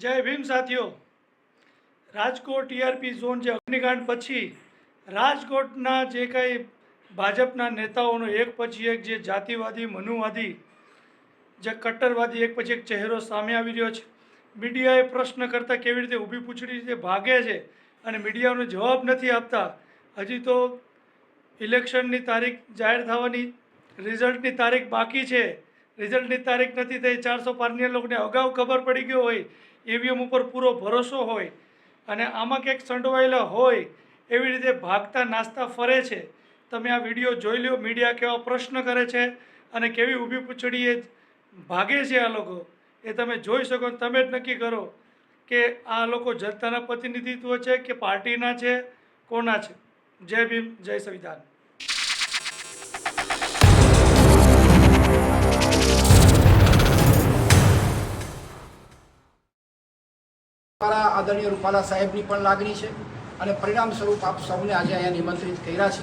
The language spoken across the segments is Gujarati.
જય ભીમ સાથીઓ. રાજકોટ ટીઆરપી ઝોન જે અગ્નિકાંડ પછી રાજકોટના જે કંઈ ભાજપના નેતાઓનો એક પછી એક જે જાતિવાદી, મનુવાદી, જે કટ્ટરવાદી એક પછી એક ચહેરો સામે આવી રહ્યો છે. મીડિયાએ પ્રશ્ન કરતાં કેવી રીતે ઊભી પૂછડી રીતે ભાગે છે અને મીડિયાનો જવાબ નથી આપતા. હજી તો ઇલેક્શનની તારીખ જાહેર થવાની, રિઝલ્ટની તારીખ બાકી છે. રિઝલ્ટની તારીખ નથી થઈ, ચારસો પારની લોકોને અગાઉ ખબર પડી ગયો હોય, ઈવીએમ ઉપર પૂરો ભરોસો હોય અને આમાં ક્યાંક સંડવાયેલા હોય, એવી રીતે ભાગતા નાસ્તા ફરે છે. તમે આ વીડિયો જોઈ લો મીડિયા કેવા પ્રશ્ન કરે છે અને કેવી ઊભી પૂછડીએ ભાગે છે આ લોકો, એ તમે જોઈ શકો તમે જ નક્કી કરો કે આ લોકો જનતાના પ્રતિનિધિત્વ છે કે પાર્ટીના છે, કોના છે. જય ભીમ, જય સંવિધાન. મારા આદરણીય રૂપાલા સાહેબની પણ લાગણી છે અને પરિણામ સ્વરૂપ આપ સૌને આજે અહીંયા નિમંત્રિત કર્યા છે.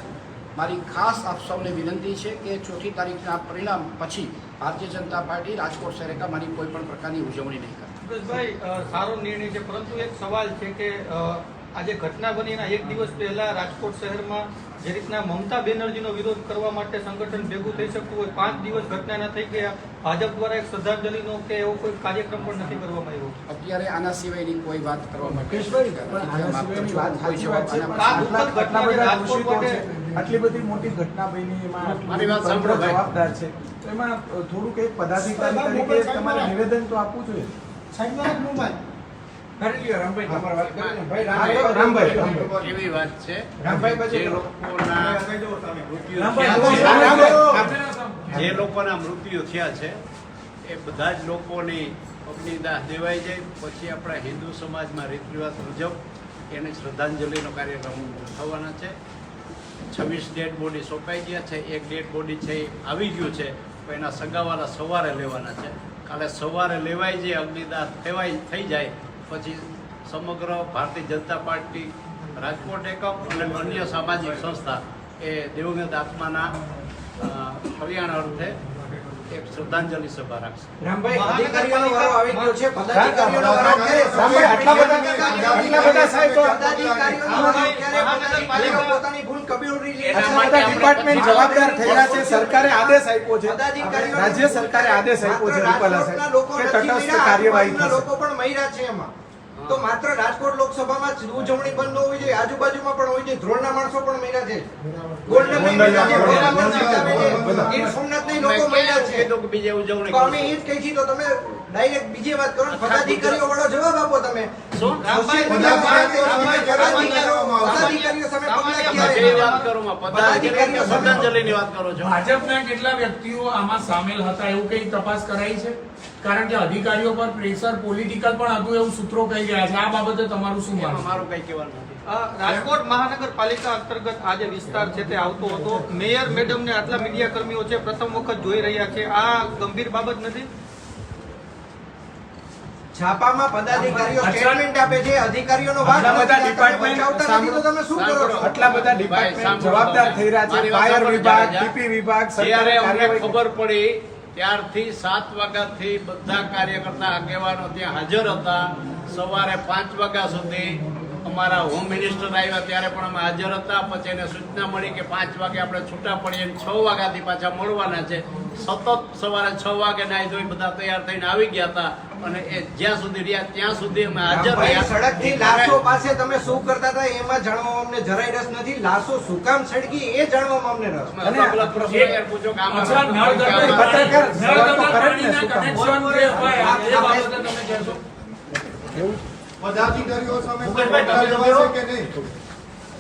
મારી ખાસ આપ સૌને વિનંતી છે કે ચોથી તારીખના પરિણામ પછી ભારતીય જનતા પાર્ટી રાજકોટ શહેરકામાંની કોઈ પણ પ્રકારની ઉજવણી નહીં કરે. ભાઈ સારો નિર્ણય છે, પરંતુ એક સવાલ છે કે આજે ઘટના બની એક દિવસ પહેલા રાજકોટ શહેરમાં જે રીતના મમતા બેનર્જીનો વિરોધ કરવા માટે સંગઠન ભેગું થઈ શકતું હોય પાંચ દિવસ ઘટના ના થઈ ગયા. ભાજપ દ્વારા એક શ્રદ્ધાંજલિનો કે એવો કોઈ કાર્યક્રમ પણ નથી કરવામાં આવ્યો. અત્યારે આના સિવાયની કોઈ વાત કરવા માટે આટલા ઘટના બધા માટે છે? આટલી બધી મોટી ઘટના બની એમાં મારી વાત સાંભળો જવાબદાર છે. એમાં થોડુંક એક પદાધિકારી તરીકે તમારે નિવેદન તો આપવું જોઈએ. સાહેબ એવી વાત છે? જે લોકોના. જે મૃત્યુ થયા છે એ બધા જ લોકોની અગ્નિદાહ દેવાઈ જાય. પછી આપણા હિન્દુ સમાજમાં રીત રિવાજ મુજબ એને શ્રદ્ધાંજલિનો કાર્યક્રમ થવાના છે. છવ્વીસ ડેડ બોડી સોંપાઈ ગયા છે. એક ડેડ બોડી છે એ આવી ગયું છે પણ એના સગાવાલા સવારે લેવાના છે. કાલે સવારે લેવાય જે અગ્નિદાહ થવાય થઈ જાય પછી સમગ્ર ભારતીય જનતા પાર્ટી રાજકોટ એકમ અને અન્ય સામાજિક સંસ્થા એ દેવગત આત્માના કલ્યાણ અર્થે એક શ્રદ્ધાંજલિ સભા રાખશે. ડિપાર્ટમેન્ટ જવાબદાર થયેલા છે સરકારે આદેશ આપ્યો છે. રાજ્ય સરકારે આદેશ આપ્યો છે રૂપાલા સાહેબ લોકો કે તટસ્થ કાર્યવાહી લોકો પણ મર્યા છે એમાં. તો માત્ર રાજકોટ લોકસભામાં જ ઉજવણી બંધ ન હોવી જોઈએ. આજુબાજુમાં પણ હોવી જોઈએ ધ્રોણના માણસો પણ મહિના છે. ગોલ્ડન મર્યા છે ભોલા પણ મર્યા છે ગીર સોમનાથના લોકો મેં છે. કીધું બીજે ઉજવણી અમે એ જ કહી છીએ તો તમે ડાયરેક્ટ બીજી વાત કરો પદાધિકારીઓ વાળો જવાબ આપો તમે. છો. ભાજપના કેટલા વ્યક્તિઓ આમાં સામેલ હતા એવું કઈ તપાસ કરાઈ છે? કારણ કે અધિકારીઓ પર પ્રેશર પોલિટિકલ પણ હતું એવું સૂત્રો કહી ગયા છે. આ બાબતે તમારું શું માનવું? મારું કઈ કહેવાનું નથી. રાજકોટ મહાનગરપાલિકા અંતર્ગત આ જે વિસ્તાર છે તે આવતો હતો. મેયર મેડમ ને આટલા મીડિયા કર્મીઓ છે પ્રથમ વખત જોઈ રહ્યા છે. આ ગંભીર બાબત નથી? છાપામાં પદાધિકારીઓ સ્ટેટમેન્ટ આપે છે અધિકારીઓનો વાક બધા નથી તો તમે શું કરો છો? આટલા બધા ડિપાર્ટમેન્ટ જવાબદાર થઈ રહ્યા છે. ફાયર વિભાગ. ટીપી વિભાગ સરકારે અમને ખબર પડી ત્યારથી સાત વાગ્યાથી બધા કાર્યકર્તા આગેવાનો ત્યાં હાજર હતા. સવારે પાંચ વાગ્યા સુધી અમારા હોમ મિનિસ્ટર આવ્યા ત્યારે પણ અમે હાજર હતા. પછી એને સૂચના મળી કે પાંચ વાગે આપણે છૂટા પડીએ છ વાગ્યાથી પાછા મળવાના છે. સતત સવારે છ વાગે નાઈ ધોઈ બધા તૈયાર થઈને આવી ગયા હતા. અને એ જ્યાં સુધી રહ્યા ત્યાં સુધી અમે હાજર રહ્યા. સડકથી લાશો પાસે તમે શું કરતા હતા એમાં જાણવામાં અમને જરાય રસ નથી. લાશો શું કામ સડકી એ જાણવામાં અમને રસ. અને અલગ પ્રશ્ન પૂછો કે આમાં અચ્છા નળ કે ગટર આમાં- પત્રકાર કરે જ કામ? હોય, એ બાબતે તમે કહેશો. પદાધિકારીઓ સામે કે નહીં?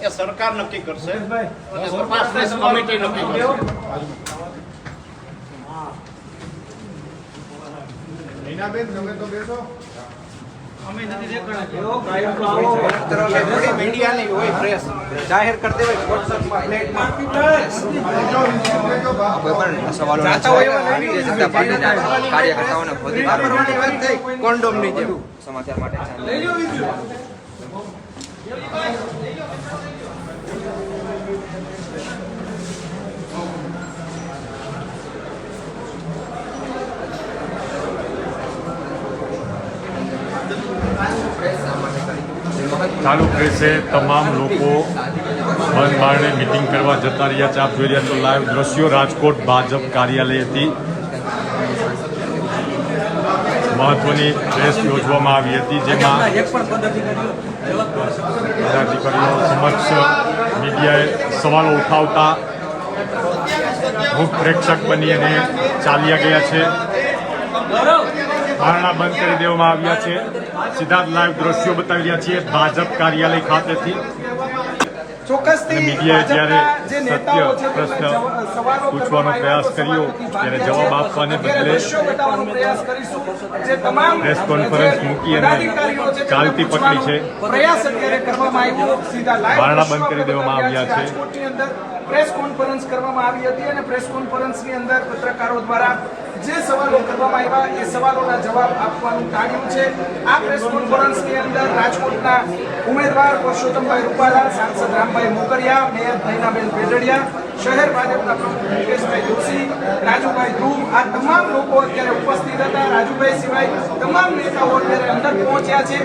એ સરકાર નક્કી કરશે. અને તપાસની કમિટી નક્કી કરશે. નીનાબેન તમે તો બેસો. અમે નથી દેખાણા મીડિયાની હોય પ્રેસ જાહેર કરી દેવાય વોટ્સએપમાં પ્લેટમાં લઈ. કાર્યકર્તાઓને ખોદી વાપરવાની વાત થઈ. કોન્ડોમની જેમ. સમાચાર માટે ચાલુ રહેશે તમામ લોકો બંધ બારણે મિટિંગ કરવા જતા રહ્યા છે. આપ જોઈ રહ્યા છો લાઈવ દ્રશ્યો. રાજકોટ ભાજપ કાર્યાલયથી મહત્વની પ્રેસ યોજવામાં આવી હતી જેમાં પદાધિકારીઓ સમક્ષ મીડિયાએ સવાલો ઉઠાવતા મુખ પ્રેક્ષક બની અને ચાલ્યા ગયા છે. બારણા બંધ કરી દેવામાં આવ્યા છે. સીધા લાઈવ દ્રશ્યો બતાવી રહ્યા છીએ ભાજપ કાર્યાલય ખાતેથી. ચોક્કસ મીડિયાએ જ્યારે સત્ય પૂછવાનો પ્રયાસ કર્યો તેને જવાબ આપવાને બદલે પ્રેસ કોન્ફરન્સ મૂકી અને ચાલતી પકડી છે. બારણા બંધ કરી દેવામાં આવ્યા છે. પ્રેસ કોન્ફરન્સ કરવામાં આવી હતી અને પ્રેસ કોન્ફરન્સની અંદર પત્રકારો દ્વારા જે સવાલો કરવામાં આવ્યા એ સવાલોના જવાબ આપવાનું ટાળ્યું છે. આ પ્રેસ કોન્ફરન્સની અંદર રાજકોટના ઉમેદવાર પરસોત્તમભાઈ રૂપાલા સાંસદ રામભાઈ મોકરિયા મેયર નૈનાબેન પેડડિયા શહેર ભાજપના પ્રમુખ મુકેશભાઈ જોશી, રાજુભાઈ ધ્રુવ, આ તમામ લોકો અત્યારે ઉપસ્થિત હતા. રાજુભાઈ સિવાય તમામ નેતાઓ અત્યારે અંદર પહોંચ્યા છે.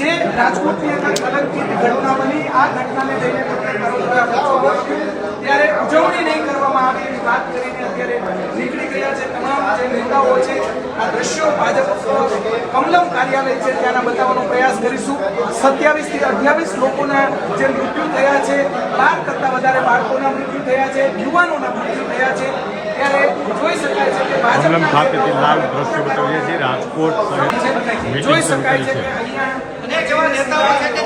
જે રાજકોટની અંદર કલંકિત ઘટના બની. આ ઘટનાને લઈને ત્યારે ઉજવણી નહીં કરવામાં આવે એવી વાત કરીને અત્યારે નીકળી ગયા છે તમામ જે નેતાઓ છે આ દ્રશ્યો ભાજપ કમલમ કાર્યાલય છે ત્યાંના બતાવવાનો પ્રયાસ કરીશું. સત્યાવીસથી અઠ્યાવીસ લોકોના જે મૃત્યુ થયા છે બાર કરતા વધારે બાળકોના મૃત્યુ થયા છે યુવાનોના મૃત્યુ થયા છે. ત્યારે જોઈ શકાય છે કે ભાજપ દ્રશ્યો બતાવી છીએ રાજકોટ જોઈ શકાય છે કે અહીંયા અનેક એવા નેતાઓ છે કે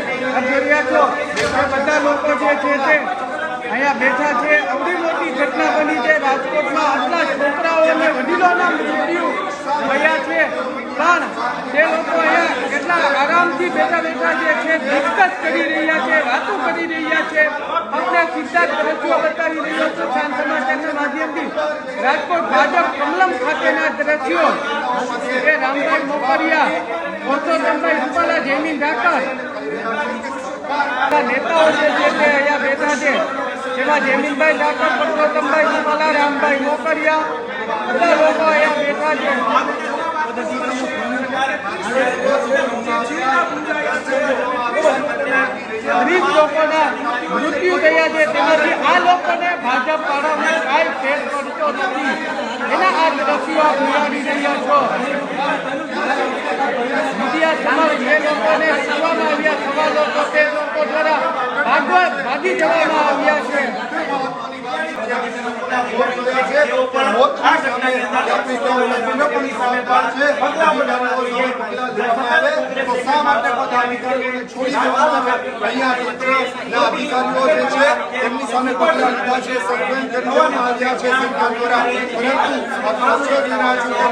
જે બધા લોકો જે છે તે અહીંયા બેઠા છે. અવડી મોટી ઘટના બની છે. રાજકોટમાં આટલા છોકરાઓ અને વડીલોના મૃત્યુ થયા છે. પણ તે લોકો અહીંયા કેટલા આરામથી બેઠા બેઠા જે છે ડિસ્કસ કરી રહ્યા છે, વાતો કરી રહ્યા છે. અમને સીધા જ દ્રશ્યો બતાવી રહ્યો છું શાંત સમાચારના માધ્યમથી. રાજકોટ ભાજપ કમલમ ખાતેના દ્રશ્યો. એ રામભાઈ મોકરિયા પુરુષોત્તમભાઈ રૂપાલા જયમીન ઠાકર નેતાઓ છે જે અહીંયા બેઠા છે. જેમાં જેમીનભાઈ ઠાકોર પુરુષોત્તમભાઈ રૂપાલા, રામભાઈ મોકરિયા, બધા લોકો અહીંયા બેઠા છે. ત્રીસ લોકોના મૃત્યુ થયા છે. તેમાંથી આ લોકોને ભાજપ વાળાને કાંઈ ફેર પડતો નથી. એના આ દ્રશ્યો નિહાળી રહ્યા છો. મીડિયા સમક્ષ જે લોકોને પૂછવામાં આવ્યા સવાલો તો તે લોકો દ્વારા ભાગવા ભાગી જવામાં આવ્યા છે. એમની સામે પગલા લીધા છે પરંતુ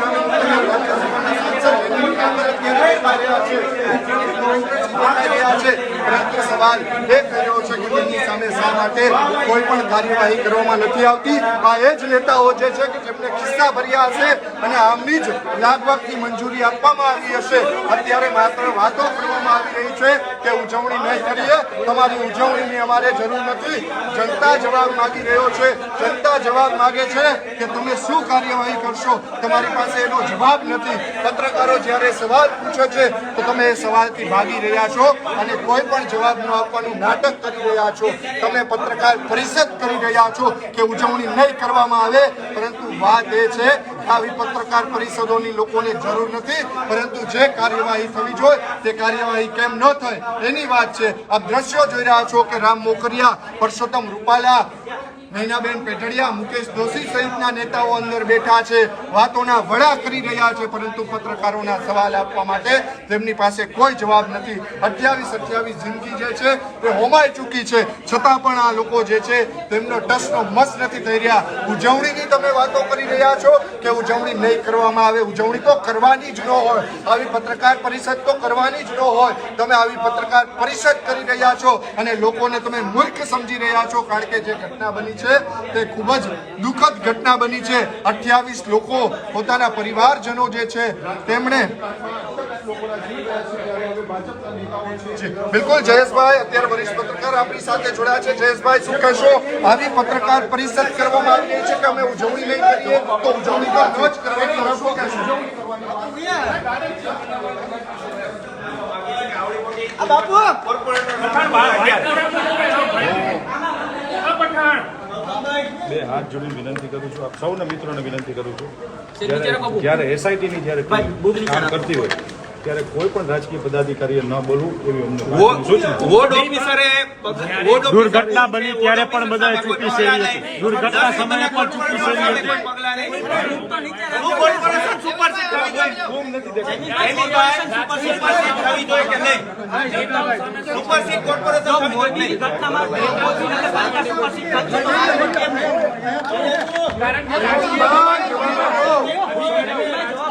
સવાલ એ કર્યો છે કે સામે શા માટે કોઈ પણ કાર્યવાહી કરવામાં નથી આવતી આ એ જ નેતાઓ જે છે કે જેમને ખિસ્સા ભર્યા હશે અને આમની જ લાગવગથી મંજૂરી આપવામાં આવી હશે અત્યારે માત્ર વાતો કરવામાં આવી રહી છે કે ઉજવણી નહીં કરીએ તમારી ઉજવણીની અમારે જરૂર નથી જનતા જવાબ માગી રહ્યો છે જનતા જવાબ માગે છે કે તમે શું કાર્યવાહી કરશો તમારી પાસે એનો જવાબ નથી. પત્રકારો જ્યારે સવાલ પૂછે છે, તો તમે એ સવાલથી ભાગી રહ્યા છો અને કોઈ પણ જવાબ ન આપવાનું નાટક કરી રહ્યા છો. તમે પત્રકાર પરિષદ કરી રહ્યા છો કે ઉજવણી નહીં કરવામાં આવે, પરંતુ વાત એ છે આવી પત્રકાર પરિષદોની લોકોને જરૂર નથી, પરંતુ જે કાર્યવાહી થવી જોઈએ, તે કાર્યવાહી કેમ ન થાય, એની વાત છે. આપ દ્રશ્યો જોઈ રહ્યા છો કે રામ મોકરિયા, પરસોત્તમ રૂપાલા નૈનાબેન પેટડિયા મુકેશ દોશી સહિતના નેતાઓ અંદર બેઠા છે, વાતોના વડા કરી રહ્યા છે, પરંતુ પત્રકારોના સવાલ આપવા માટે તેમની પાસે કોઈ જવાબ નથી. અઠ્યાવીસ અઠ્યાવીસ જિંદગી જે છે તે હોમાઈ ચૂકી છે. છતાં પણ આ લોકો જે છે, તેમનો ટસનો મસ નથી થઈ રહ્યા. ઉજવણીની તમે વાતો કરી રહ્યા છો કે ઉજવણી નહીં કરવામાં આવે. ઉજવણી તો કરવાની જ ન હોય. આવી પત્રકાર પરિષદ તો કરવાની જ ન હોય. તમે આવી પત્રકાર પરિષદ કરી રહ્યા છો અને લોકોને તમે મૂર્ખ સમજી રહ્યા છો, કારણ કે જે ઘટના બની છે. તે ખૂબ જ દુઃખદ ઘટના બની છે. અઠ્યાવીસ લોકો પોતાના પરિવારજનો જે છે તેમણે બિલકુલ જયેશભાઈ અત્યારે વરિષ્ઠ પત્રકાર આપણી સાથે જોડાયા છે. જયેશભાઈ શું કહેશો? આવી પત્રકાર પરિષદ કરવામાં આવી રહી છે કે અમે ઉજવણી નહીં કરીએ? તો ઉજવણી તો ન જ કરવાની. શું કહેશો? બે હાથ જોડી વિનંતી કરું છું. આપ સૌને મિત્રોને વિનંતી કરું છું. જ્યારે જ્યારે એસઆઈટીની જ્યારે કામ કરતી હોય ત્યારે કોઈ પણ રાજકીય પદાધિકારીએ ન બોલવું એવી અમને વોર્ડ ઓફિસરે દુર્ઘટના બની ત્યારે પણ બધાએ ચૂકી સેવી હતી. દુર્ઘટના સમયે પણ ચૂકી સેવી હતી. સુપરસીટ કોર્પોરેશન થવી જોઈએ કે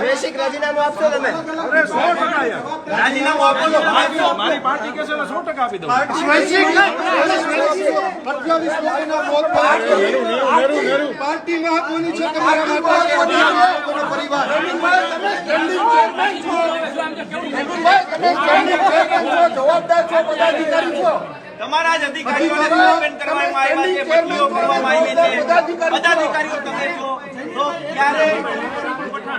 બેસિક રાજીનામું આપશો તમે? રાજીનામું આપો તો ભાગશો મારી પાર્ટી કહેશે છે એટલે સો ટકા આપી દઉં. પાર્ટી પાર્ટી મહત્વની છે તમારા માટે. પરિવાર. જવાબદાર છો પદાધિકારી છો? તમારા જ અધિકારીઓને સસ્પેન્ડ કરવામાં આવ્યા છે બદલીઓ કરવામાં આવી છે પદાધિકારીઓ તમે છો. તો ક્યારે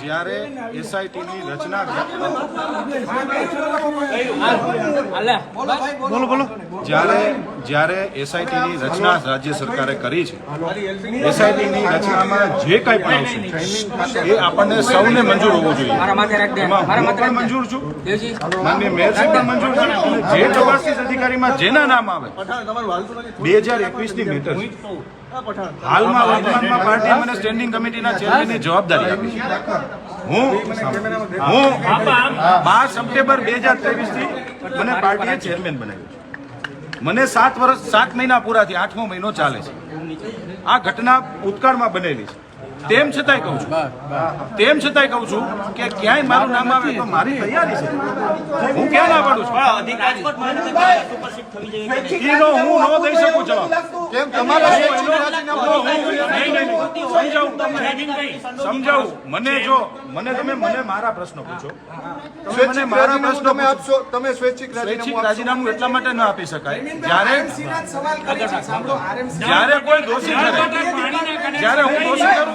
જ્યારે એસઆઈટીની રચના બોલો બોલો. જ્યારે જ્યારે એસઆઈટીની રચના રાજ્ય સરકારે કરી છે એસઆઈટીની રચનામાં જે કંઈ પણ આવશે એ આપણને સૌને મંજૂર હોવું જોઈએ. હું પણ મંજૂર છું. માન્ય મેયર સાહેબ પણ મંજૂર છે. જે તપાસી અધિકારીમાં જેના નામ આવે બે હજાર એકવીસની મીટર હાલમાં વર્તમાનમાં પાર્ટીએ મને સ્ટેન્ડિંગ કમિટીના ચેરમેનની જવાબદારી આપી હું હું બાર સપ્ટેમ્બર બે હજાર ત્રેવીસથી મને પાર્ટીએ ચેરમેન બનાવ્યો મને સાત વર્ષ, સાત મહિના પૂરા થયા આઠમો મહિનો ચાલે છે. આ ઘટના ભૂતકાળમાં બનેલી છે. તેમ છતાંય કહું છું. તેમ છતાંય કહું છું કે ક્યાંય મારું નામ આવે તો મારી તૈયારી છે. હું ક્યાં ના પાડું છું? હું ન દઈ શકું જવાબ. સમજાવું. મને જો મને તમે મને મારા પ્રશ્નો પૂછો. મને સ્વૈચ્છિક મારા પ્રશ્નો તમે આપશો તમે સ્વૈચ્છિક રાજીનામું એટલા માટે ન આપી શકાય. જ્યારે આરએમસીના જ સવાલ કરે છે સાંભળો. આરએમસી જ્યારે કોઈ દોષી જ્યારે હું દોષી કરું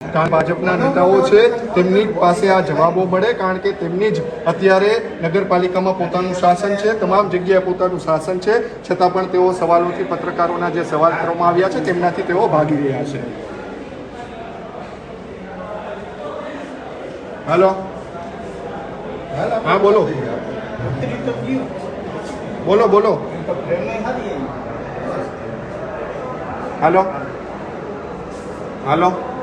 આ ભાજપના નેતાઓ છે, તેમની પાસે આ જવાબો મળે, કારણ કે તેમની જ અત્યારે નગરપાલિકામાં પોતાનું શાસન છે, તમામ જગ્યાએ પોતાનું શાસન છે, છતાં પણ તેઓ સવાલોથી પત્રકારોના જે સવાલ કરવામાં આવ્યા છે, તેમનાથી તેઓ ભાગી રહ્યા છે. હલો. હા, બોલો. બોલો બોલો. હલો. હાલો.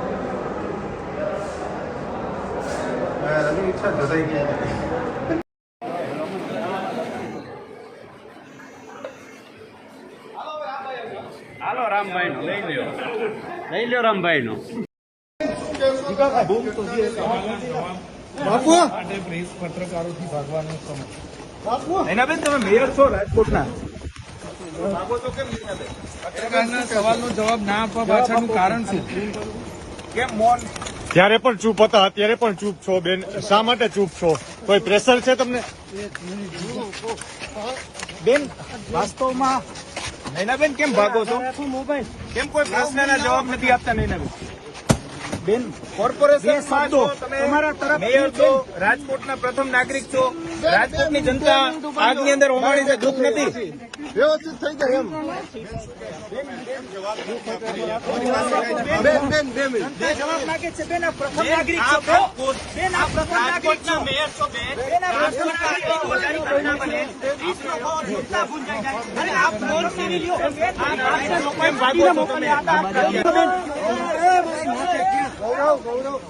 હાલો રામભાઈ નો લઈ લ્યો. લઈ લ્યો રામભાઈ નો નૈનાબેન તમે મેયર છો રાજકોટના? પત્રકારના સવાલનો જવાબ ના આપવા પાછળનું કારણ શું? કેમ મૌન? ત્યારે પણ ચૂપ હતા, અત્યારે પણ ચૂપ છો બેન. શા માટે ચૂપ છો? કોઈ પ્રેશર છે તમને? બેન, વાસ્તવમાં નૈનાબેન કેમ ભાગો છો? કેમ કોઈ પ્રશ્નના જવાબ નથી આપતા નૈનાબેન? બેન કોર્પોરેશનમાં તમારા તરફ છો રાજકોટના પ્રથમ નાગરિક છો રાજકોટની જનતા આગની અંદર હોમાણી છે દુઃખ નથી વ્યવસ્થિત થઈ જાય એમ બેન બેન બે મિનિટ જવાબ માંગે છે બેન આ પ્રથમ નાગરિક છો બેન આ પ્રથમ નાગરિક છો મેયર છો બેન આ પ્રથમ નાગરિક છો બને ઈસરો ગૌરવ ગૌરવ.